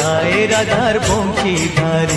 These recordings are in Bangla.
দোলায় রাধার বংশীধারী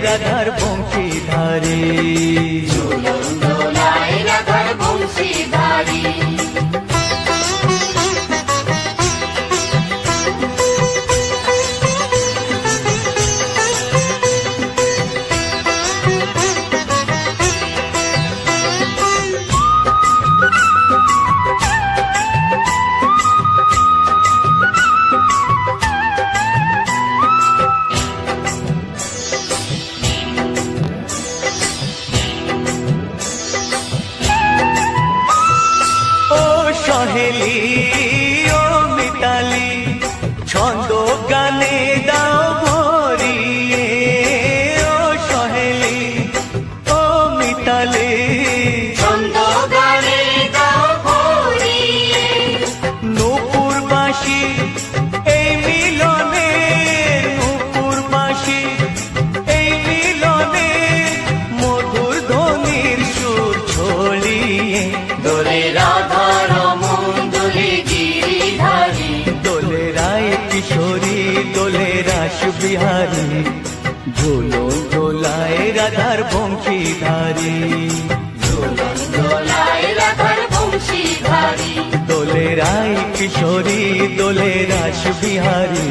রাধার বংশীধারী দোলায় সহেলি ও মিতালি ছন্দ গানে দাও ভরিয়ে ও সহেলি ও মিতালি। ছন্দ গানে দাও ভরিয়ে। নূপুর বাসি কিশোরী দোলে রাস বিহারী ঝোলো দোলায় রাধার বংশীধারী। দোলে রায় কিশোরী দোলে রাস বিহারী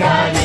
বংশীধারী